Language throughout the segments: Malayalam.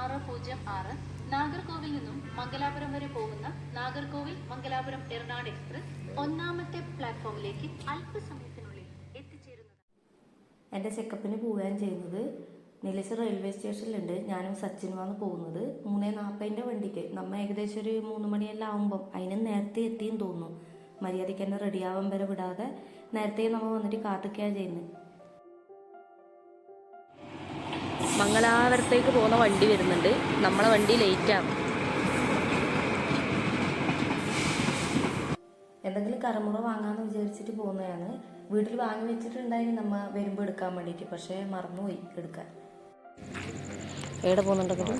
ആറ് പൂജ്യം ആറ് നാഗർകോവിൽ നിന്നും മംഗലാപുരം വരെ പോകുന്ന നാഗർകോവിൽ മംഗലാപുരം എറണാട് എക്സ്പ്രസ് ഒന്നാമത്തെ പ്ലാറ്റ്ഫോമിലേക്ക് അല്പസമയത്തിനുള്ളിൽ എത്തിച്ചേരുന്നത്. എന്റെ ചെക്കപ്പിന് പോകാൻ ചെയ്യുന്നത് നിലച്ച റെയിൽവേ സ്റ്റേഷനിലുണ്ട്. ഞാനും സച്ചിനുമാണ് പോകുന്നത്. മൂന്നേ നാൽപ്പതിന്റെ വണ്ടിക്ക്. നമ്മൾ ഏകദേശം ഒരു മൂന്ന് മണിയെല്ലാം ആകുമ്പം അതിന് നേരത്തെ എത്തിയെന്ന് തോന്നുന്നു. മര്യാദയ്ക്ക് തന്നെ റെഡിയാവാൻ വരെ വിടാതെ നേരത്തെ നമ്മൾ വന്നിട്ട് കാത്തിക്കുകയാണ് ചെയ്യുന്നത് മംഗലാപുരത്തേക്ക് പോകുന്ന വണ്ടി വരുന്നുണ്ട്. നമ്മളെ വണ്ടി ലേറ്റാണ് എന്തെങ്കിലും കറമുറ വാങ്ങാമെന്ന് വിചാരിച്ചിട്ട് പോകുന്നതാണ്. വീട്ടിൽ വാങ്ങി വെച്ചിട്ടുണ്ടായിരുന്നു നമ്മ വരുമ്പോൾ എടുക്കാൻ വേണ്ടിയിട്ട്. പക്ഷേ മറന്നുപോയി എടുക്കാൻ. എവിടെ പോകുന്നുണ്ടെങ്കിലും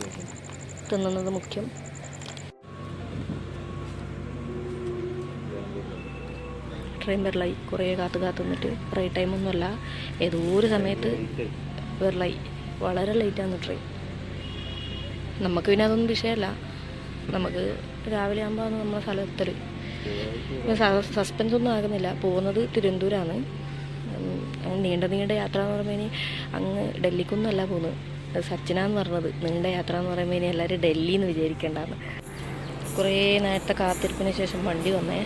തിന്നുന്നത് മുഖ്യം. ട്രെയിൻ വരലായി കുറേ കാത്ത് കാത്തു നിന്നിട്ട്. റൈറ്റ് ടൈമൊന്നുമല്ല ഏതോ ഒരു സമയത്ത് വരലായി വളരെ ലേറ്റാണ് ട്രെയിൻ നമുക്ക് പിന്നെ അതൊന്നും വിഷയമല്ല. നമുക്ക് രാവിലെ ആകുമ്പോൾ നമ്മളെ സ്ഥലത്തെത്തൽ സസ്പെൻസ് ഒന്നും ആകുന്നില്ല. പോകുന്നത് തിരുവനന്തപുരമാണ് നീണ്ട നീണ്ട യാത്ര എന്ന് പറയുമ്പോൾ ഇനി അങ്ങ് ഡൽഹിക്കൊന്നുമല്ല പോകുന്നത്. സച്ചിനാന്ന് പറഞ്ഞത്. നീണ്ട യാത്ര എന്ന് പറയുമ്പോൾ ഇനി എല്ലാവരും ഡൽഹി എന്ന് വിചാരിക്കേണ്ടതാണ് കുറേ നേരത്തെ കാത്തിരിപ്പിന് ശേഷം വണ്ടി വന്നേ.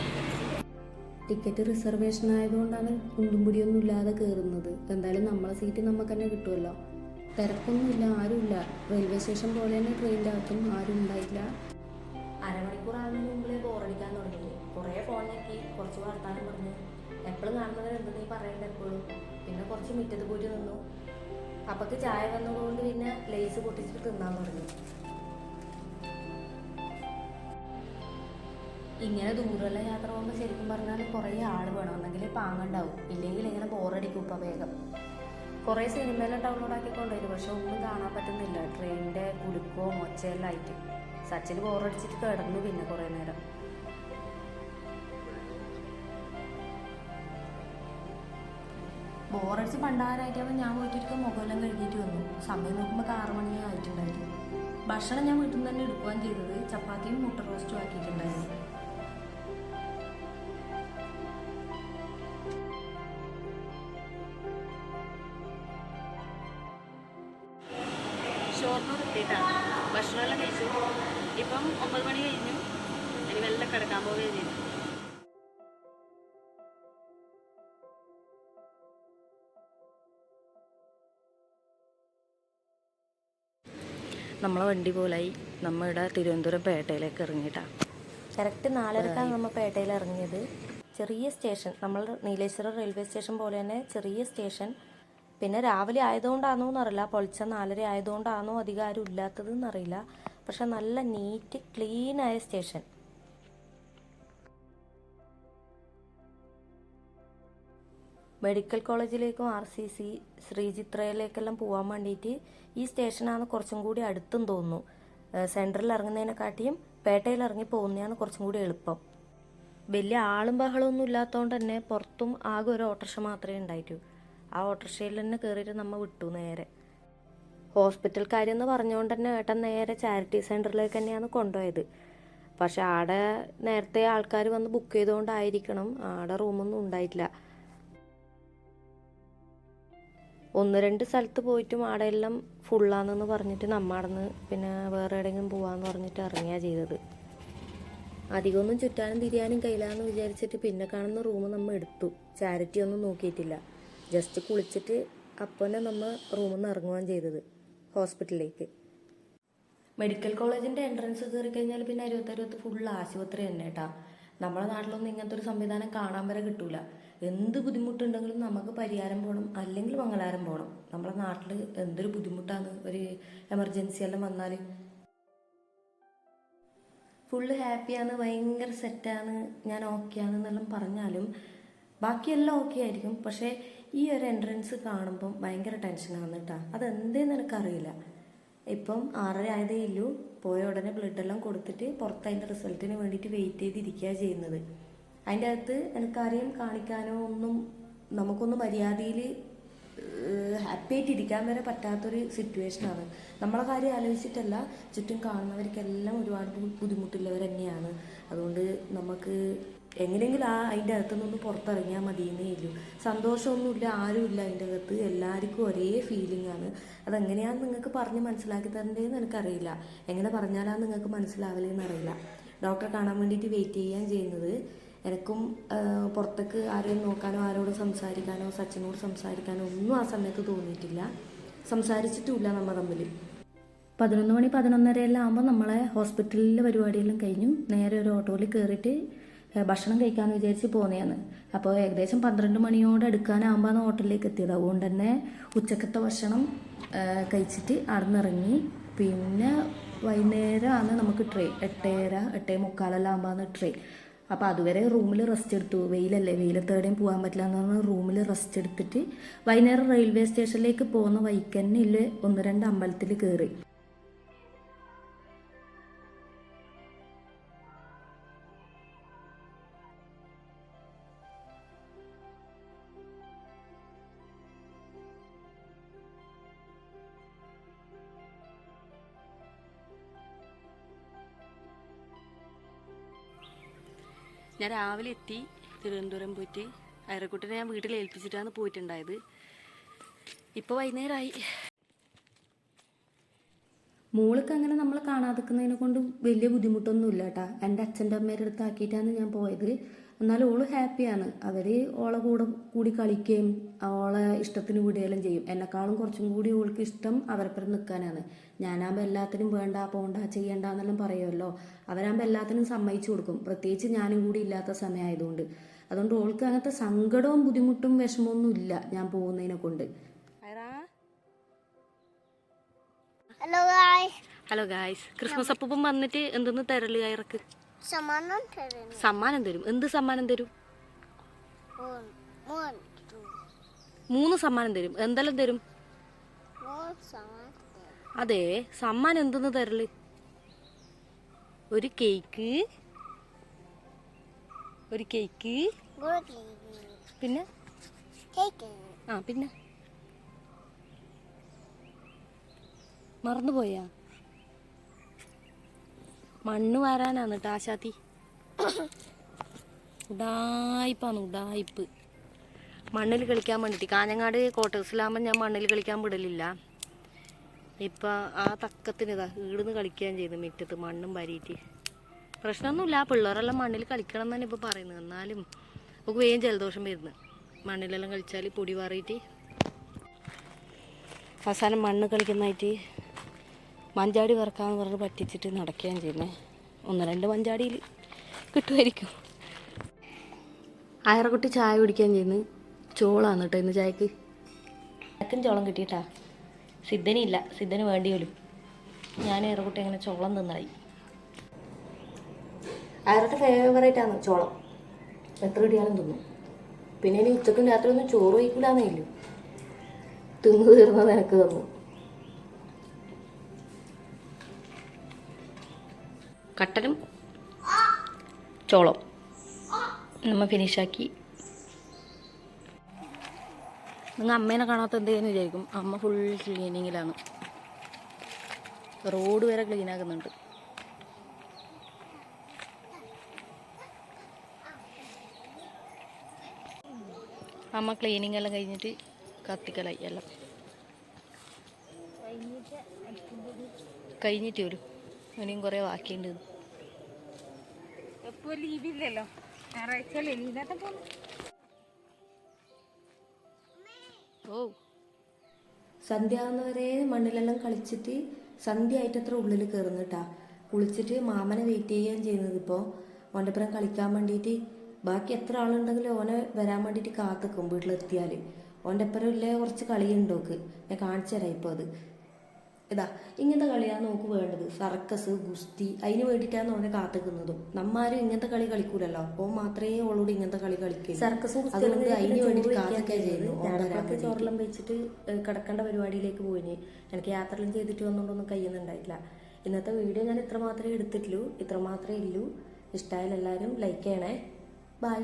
ടിക്കറ്റ് റിസർവേഷൻ ആയതുകൊണ്ടാണ് കുണ്ടും പിടിയൊന്നും ഇല്ലാതെ കയറുന്നത് എന്തായാലും നമ്മളെ സീറ്റ് നമുക്ക് തന്നെ കിട്ടുമല്ലോ തിരക്കൊന്നുമില്ല ആരുമില്ല. റെയിൽവേ സ്റ്റേഷൻ പോലെ തന്നെ ട്രെയിനിന്റെ അകത്തും ആരും ഉണ്ടായില്ല. അരമണിക്കൂർ ആകുന്നതിന് ബോറടിക്കാൻ തുടങ്ങി. കുറേ ഫോൺ നോക്കി കുറച്ച് വർത്താനം പറഞ്ഞു. എപ്പോഴും കാണുന്നവരെന്ത് നീ പറയണ്ട എപ്പോഴും പിന്നെ കുറച്ച് മുറ്റത്ത് പോയിട്ട് നിന്നു. അപ്പക്ക് ചായ വന്നതുകൊണ്ട് പിന്നെ ലേസ് പൊട്ടിച്ചിട്ട് തിന്നാൻ തുടങ്ങി. ഇങ്ങനെ ദൂരമുള്ള യാത്ര പോകുമ്പോൾ ശരിക്കും പറഞ്ഞാൽ കുറേ ആൾ വേണം. എന്നെങ്കിലേ പാങ്ങുണ്ടാവും ഇല്ലെങ്കിൽ ഇങ്ങനെ ബോറടിക്കും ഇപ്പം വേഗം. കുറേ സിനിമയെല്ലാം ഡൗൺലോഡ് ആക്കി കൊണ്ടുവരും പക്ഷെ ഒന്നും കാണാൻ പറ്റുന്നില്ല. ട്രെയിനിന്റെ കുലുക്കോ മൊച്ചയെല്ലാം ആയിട്ട്. സച്ചിന് ബോറടിച്ചിട്ട് കിടന്നു പിന്നെ കുറേ നേരം. ബോറടിച്ച് പണ്ടാരായിട്ടാകുമ്പോൾ ഞാൻ പോയിട്ടിരിക്കും മുഖമെല്ലാം കഴുകിയിട്ട് വന്നു. സമയം നോക്കുമ്പോൾ ആറ് മണിയായിട്ടുണ്ടായിരുന്നു. ഭക്ഷണം ഞാൻ വീട്ടിൽ നിന്ന് തന്നെ എടുക്കുകയും ചെയ്തത്. ചപ്പാത്തിയും മുട്ട റോസ്റ്റും ആക്കിയിട്ടുണ്ടായിരുന്നു. ഇപ്പം ഒമ്പത് മണി കഴിഞ്ഞു. ഇനി വെള്ളം കിടക്കാൻ പോവുകയും ചെയ്തു. നമ്മളെ വണ്ടി പോലായി. നമ്മ ഇവിടെ തിരുവനന്തപുരം പേട്ടയിലേക്ക് ഇറങ്ങിയിട്ടാണ് കറക്റ്റ് നാലരക്കാണ് നമ്മൾ പേട്ടയിൽ ഇറങ്ങിയത്. ചെറിയ സ്റ്റേഷൻ. നമ്മൾ നീലേശ്വരം റെയിൽവേ സ്റ്റേഷൻ പോലെ തന്നെ ചെറിയ സ്റ്റേഷൻ. പിന്നെ രാവിലെ ആയതുകൊണ്ടാണോ എന്നറിയില്ല പൊളിച്ച നാലര ആയതുകൊണ്ടാണോ അധികാരം ഇല്ലാത്തതെന്നറിയില്ല. ഇല്ലാത്തത് എന്നറിയില്ല പക്ഷെ നല്ല നീറ്റ് ക്ലീൻ ആയ സ്റ്റേഷൻ മെഡിക്കൽ കോളേജിലേക്കും ആർ സി സി ശ്രീചിത്രയിലേക്കെല്ലാം പോകാൻ വേണ്ടിയിട്ട് ഈ സ്റ്റേഷനാണ് കുറച്ചും കൂടി അടുത്തും തോന്നുന്നു. സെൻട്രലിൽ ഇറങ്ങുന്നതിനെക്കാട്ടിയും പേട്ടയിൽ ഇറങ്ങി പോകുന്നതാണ് കുറച്ചും കൂടി എളുപ്പം. വലിയ ആളും ബഹളമൊന്നും ഇല്ലാത്തതുകൊണ്ട് തന്നെ പുറത്തും ആകെ ഒരു ഓട്ടോറിക്ഷ മാത്രമേ ഉണ്ടായിട്ടു. ആ ഓട്ടോറിക്ഷയിൽ തന്നെ കയറിയിട്ട് നമ്മൾ വിട്ടു നേരെ. ഹോസ്പിറ്റൽ കാര്യം എന്ന് പറഞ്ഞുകൊണ്ട് തന്നെ ഏട്ടൻ നേരെ ചാരിറ്റി സെന്ററിലേക്ക് തന്നെയാണ് കൊണ്ടുപോയത്. പക്ഷെ ആടെ നേരത്തെ ആൾക്കാർ വന്ന് ബുക്ക് ചെയ്തുകൊണ്ടായിരിക്കണം ആടെ റൂമൊന്നും ഉണ്ടായിട്ടില്ല. ഒന്ന് രണ്ട് സ്ഥലത്ത് പോയിട്ടും ആടെ എല്ലാം ഫുള്ളാണെന്ന് പറഞ്ഞിട്ട് നമ്മാടന്ന് പിന്നെ വേറെ എവിടെയെങ്കിലും പോവാന്ന് പറഞ്ഞിട്ട് ഇറങ്ങിയാ ചെയ്തത്. അധികമൊന്നും ചുറ്റാനും തിരിയാനും കയ്യിലാന്ന് വിചാരിച്ചിട്ട് പിന്നെ കാണുന്ന റൂം നമ്മൾ എടുത്തു. ചാരിറ്റി ഒന്നും നോക്കിയിട്ടില്ല. ജസ്റ്റ് കുളിച്ചിട്ട് അപ്പനെ തന്നെ നമ്മൾ റൂമിൽ നിന്ന് ഇറങ്ങുകയാണ് ചെയ്തത്. ഹോസ്പിറ്റലിലേക്ക്. മെഡിക്കൽ കോളേജിന്റെ എൻട്രൻസ് കയറി കഴിഞ്ഞാൽ പിന്നെ അരുപത്തരുപത്ത് ഫുൾ ആശുപത്രി തന്നെ കേട്ടാ നമ്മുടെ നാട്ടിലൊന്നും ഇങ്ങനത്തെ ഒരു സംവിധാനം കാണാൻ വരെ കിട്ടൂല. എന്ത് ബുദ്ധിമുട്ടുണ്ടെങ്കിലും നമുക്ക് പരിഹാരം പോകണം അല്ലെങ്കിൽ മംഗലാരം പോകണം നമ്മുടെ നാട്ടിൽ എന്തൊരു ബുദ്ധിമുട്ടാണ് ഒരു എമർജൻസി എല്ലാം വന്നാൽ ഫുള്ള് ഹാപ്പിയാണ് ഭയങ്കര സെറ്റാണ് ഞാൻ ഓക്കെ ആണെന്നെല്ലാം പറഞ്ഞാലും ബാക്കിയെല്ലാം ഓക്കെ ആയിരിക്കും. പക്ഷേ ഈ ഒരു എൻട്രൻസ് കാണുമ്പം ഭയങ്കര ടെൻഷനാണ് കേട്ടോ അതെന്തേന്ന് എനിക്കറിയില്ല. ഇപ്പം ആറര ആയതേ ഇല്ലു. പോയ ഉടനെ ബ്ലഡ് എല്ലാം കൊടുത്തിട്ട് പുറത്ത് അതിന്റെ റിസൾട്ടിന് വേണ്ടിയിട്ട് വെയിറ്റ് ചെയ്തിരിക്കുക ചെയ്യുന്നത്. അതിന്റെ അകത്ത് എനിക്കാരെയും കാണിക്കാനോ ഒന്നും നമുക്കൊന്നും മര്യാദയിൽ ഹാപ്പി ആയിട്ട് ഇരിക്കാൻ വരെ പറ്റാത്തൊരു സിറ്റുവേഷനാണ് നമ്മളെ കാര്യം ആലോചിച്ചിട്ടല്ല ചുറ്റും കാണുന്നവർക്കെല്ലാം ഒരുപാട് ബുദ്ധിമുട്ടുള്ളവർ തന്നെയാണ്. അതുകൊണ്ട് നമുക്ക് എങ്ങനെയെങ്കിലും ആ അതിന്റെ അകത്തു നിന്ന് പുറത്തിറങ്ങിയാൽ മതിയെന്നേ ഇല്ലൂ സന്തോഷമൊന്നുമില്ല ആരുമില്ല അതിന്റെ അകത്ത്. എല്ലാവർക്കും ഒരേ ഫീലിംഗ് ആണ്. അതെങ്ങനെയാന്ന് നിങ്ങൾക്ക് പറഞ്ഞ് മനസ്സിലാക്കി തരേണ്ടതെന്ന് എനിക്കറിയില്ല. എങ്ങനെ പറഞ്ഞാലാണ് നിങ്ങൾക്ക് മനസ്സിലാവില്ലെന്ന് അറിയില്ല. ഡോക്ടറെ കാണാൻ വേണ്ടിയിട്ട് വെയിറ്റ് ചെയ്യാൻ ചെയ്യുന്നത്. എനിക്കും പുറത്തേക്ക് ആരെയും നോക്കാനോ ആരോട് സംസാരിക്കാനോ സച്ചിനോട് സംസാരിക്കാനോ ഒന്നും ആ സമയത്ത് തോന്നിയിട്ടില്ല. സംസാരിച്ചിട്ടുമില്ല നമ്മൾ തമ്മിൽ. പതിനൊന്ന് മണി പതിനൊന്നരയെല്ലാം ആകുമ്പോൾ നമ്മളെ ഹോസ്പിറ്റലിലെ പരിപാടിയെല്ലാം കഴിഞ്ഞു. നേരെ ഒരു ഓട്ടോയിൽ കയറിയിട്ട് ഭക്ഷണം കഴിക്കാമെന്ന് വിചാരിച്ച് പോന്നെയാണ് അപ്പോൾ ഏകദേശം പന്ത്രണ്ട് മണിയോട് അടുക്കാനാകുമ്പോൾ ഹോട്ടലിലേക്ക് എത്തിയത്. അതുകൊണ്ട് തന്നെ ഉച്ചക്കത്തെ ഭക്ഷണം കഴിച്ചിട്ട് അവിടെ പിന്നെ വൈകുന്നേരമാണ് നമുക്ക് ട്രെയിൻ എട്ടേര എട്ടേ മുക്കാലെല്ലാം ആകുമ്പോൾ ട്രെയിൻ. അപ്പോൾ അതുവരെ റൂമിൽ റെസ്റ്റ് എടുത്തു. വെയിലല്ലേ വെയിലത്തേടെയും പോകാൻ പറ്റില്ല എന്ന് പറഞ്ഞാൽ റൂമിൽ റെസ്റ്റ് എടുത്തിട്ട് വൈകുന്നേരം റെയിൽവേ സ്റ്റേഷനിലേക്ക് പോകുന്ന വൈക്കന്നിൽ ഒന്ന് രണ്ട് അമ്പലത്തിൽ കയറി ഞാൻ രാവിലെ എത്തി തിരുവനന്തപുരം പോയിട്ട് അയറക്കുട്ടിനെ ഞാൻ വീട്ടിൽ ഏൽപ്പിച്ചിട്ടാണ് പോയിട്ടുണ്ടായത്. ഇപ്പോൾ വൈകുന്നേരമായി മോൾക്ക് അങ്ങനെ നമ്മൾ കാണാതിക്കുന്നതിനെ കൊണ്ട് വലിയ ബുദ്ധിമുട്ടൊന്നും ഇല്ല കേട്ടാ എന്റെ അച്ഛന്റെ അമ്മേരെ അടുത്താക്കിയിട്ടാണ് ഞാൻ പോയത്. എന്നാലും ഓൾ ഹാപ്പിയാണ്. അവർ ഓളെ കൂടെ കൂടി കളിക്കുകയും ഓളെ ഇഷ്ടത്തിന് വിടുകയെല്ലാം ചെയ്യും. എന്നെക്കാളും കുറച്ചും കൂടി ഓൾക്ക് ഇഷ്ടം അവരെപ്പുറം നിൽക്കാനാണ് ഞാനാകുമ്പോൾ എല്ലാത്തിനും വേണ്ട പോണ്ട ചെയ്യണ്ട എന്നെല്ലാം പറയുമല്ലോ അവരാകുമ്പോൾ എല്ലാത്തിനും സമ്മതിച്ചു കൊടുക്കും. പ്രത്യേകിച്ച് ഞാനും കൂടി ഇല്ലാത്ത സമയമായതുകൊണ്ട് അതുകൊണ്ട് ഓൾക്ക് അങ്ങനത്തെ സങ്കടവും ബുദ്ധിമുട്ടും വിഷമമൊന്നും ഇല്ല ഞാൻ പോകുന്നതിനെ കൊണ്ട്. ഹലോ ഗായ്സ് ക്രിസ്മസ് അപ്പം വന്നിട്ട് എന്തെന്ന് തരൽ Terran. സമ്മാനം തരും. എന്ത് സമ്മാനം തരും? മൂന്ന് സമ്മാനം തരും. എന്തെല്ലാം തരും. അതെ സമ്മാനം എന്തെന്ന് തരൽ? ഒരു കേക്ക്. ഒരു കേക്ക്. പിന്നെ. ആ പിന്നെ? മറന്നുപോയാ? മണ്ണ് വാരാനാണ് കേട്ടോ ആശാത്തി ഉടായിപ്പാണ് ഉടായിപ്പ് മണ്ണിൽ കളിക്കാൻ വേണ്ടിയിട്ട് കാഞ്ഞങ്ങാട് ക്വാർട്ടേഴ്സിലാകുമ്പോൾ ഞാൻ മണ്ണിൽ കളിക്കാൻ വിടലില്ല. ഇപ്പം ആ തക്കത്തിന് ഇതാ ഈടുന്ന് കളിക്കുകയും ചെയ്തു മുറ്റത്ത് മണ്ണും വരിയിട്ട്. പ്രശ്നമൊന്നുമില്ല പിള്ളേരെല്ലാം മണ്ണിൽ കളിക്കണം എന്നാണ് ഇപ്പോൾ പറയുന്നത്. എന്നാലും നമുക്ക് വേഗം ജലദോഷം വരുന്നു. മണ്ണിലെല്ലാം കളിച്ചാൽ പൊടി പാറിയിട്ട് അവസാനം മണ്ണ് കളിക്കുന്നതായിട്ട് മഞ്ചാടി വറക്കാന്ന് പറഞ്ഞ് പറ്റിച്ചിട്ട് നടക്കുകയാണ് ചെയ്യുന്നത് ഒന്ന് രണ്ട് മഞ്ചാടിയിൽ കിട്ടുമായിരിക്കും. അയറക്കുട്ടി ചായ കുടിക്കാൻ ചെയ്യുന്നു. ചോളാണ് കേട്ടോ ഇന്ന് ചായക്ക്. ചായക്കും ചോളം കിട്ടിയിട്ടാ. സിദ്ധനില്ല സിദ്ധന് വേണ്ടി വരും. ഞാൻ അയറക്കുട്ടി അങ്ങനെ ചോളം തിന്നായി. അയറത്തെ ഫേവറേറ്റ് ആണ് ചോളം. എത്ര കിട്ടിയാലും തിന്നും. പിന്നെ ഇനി ഉച്ചക്കും രാത്രി ഒന്നും ചോറ് വയ്ക്കൂലെന്നേ ഇല്ലു. തിന്നു തീർന്നത് എനിക്ക് തന്നു. കട്ടനും ചോളം നമ്മൾ ഫിനിഷാക്കി നിങ്ങൾ അമ്മേനെ കാണാത്ത എന്തെന്ന് വിചാരിക്കും. അമ്മ ഫുൾ ക്ലീനിങ്ങിലാണ് റോഡ് വരെ ക്ലീനാക്കുന്നുണ്ട് അമ്മ ക്ലീനിങ് എല്ലാം കഴിഞ്ഞിട്ട് കത്തിക്കലായി എല്ലാം. കഴിഞ്ഞിട്ട് വരും. ഇനിയും കുറേ ബാക്കിയുണ്ട്. എപ്പോ ലീവില്ലല്ലോ ഞായറാഴ്ച അല്ലേ ഓ. സന്ധ്യ വരെ മണ്ണിലെല്ലാം കളിച്ചിട്ട് സന്ധ്യ ആയിട്ട് അത്ര ഉള്ളിൽ കയറുന്നു കേട്ടാ കുളിച്ചിട്ട് മാമനെ വെയിറ്റ് ചെയ്യാൻ ചെയ്യുന്നത് ഇപ്പോൾ ഓന്റെപ്പുറം കളിക്കാൻ വേണ്ടിയിട്ട് ബാക്കി എത്ര ആളുണ്ടെങ്കിലും ഓനെ വരാൻ വേണ്ടിയിട്ട് കാത്തിക്കും വീട്ടിലെത്തിയാൽ ഓന്റെ അപ്പുറം ഇല്ലേ കുറച്ച് കളിയുണ്ടോക്ക് ഞാൻ കാണിച്ചു തരാം ഇപ്പോൾ അത്. ഇതാ ഇങ്ങനത്തെ കളിയാണ് നമുക്ക് വേണ്ടത്. സർക്കസ് ഗുസ്തി അതിന് വേണ്ടിയിട്ടാണ് നമ്മളെ കാത്തിക്കുന്നതും. നമ്മാരും ഇങ്ങനത്തെ കളി കളിക്കൂലല്ലോ. അപ്പോൾ മാത്രമേ ഓളോട് ഇങ്ങനത്തെ കളി കളിക്കൂ സർക്കസ് അതുകൊണ്ട് അതിന് വേണ്ടി കാത്തൊക്കെ ചെയ്യുന്നു ചോറെല്ലാം വെച്ചിട്ട് കിടക്കേണ്ട പരിപാടിയിലേക്ക് പോയിന്. എനിക്ക് യാത്രയെല്ലാം ചെയ്തിട്ട് വന്നുകൊണ്ടൊന്നും കഴിയുന്നുണ്ടായിട്ടില്ല ഇന്നത്തെ വീഡിയോ ഞാൻ ഇത്ര മാത്രമേ എടുത്തിട്ടുള്ളൂ. ഇത്ര മാത്രമേ ഇല്ലൂ ഇഷ്ടമായാലും എല്ലാവരും ലൈക്ക് ചെയ്യണേ. ബൈ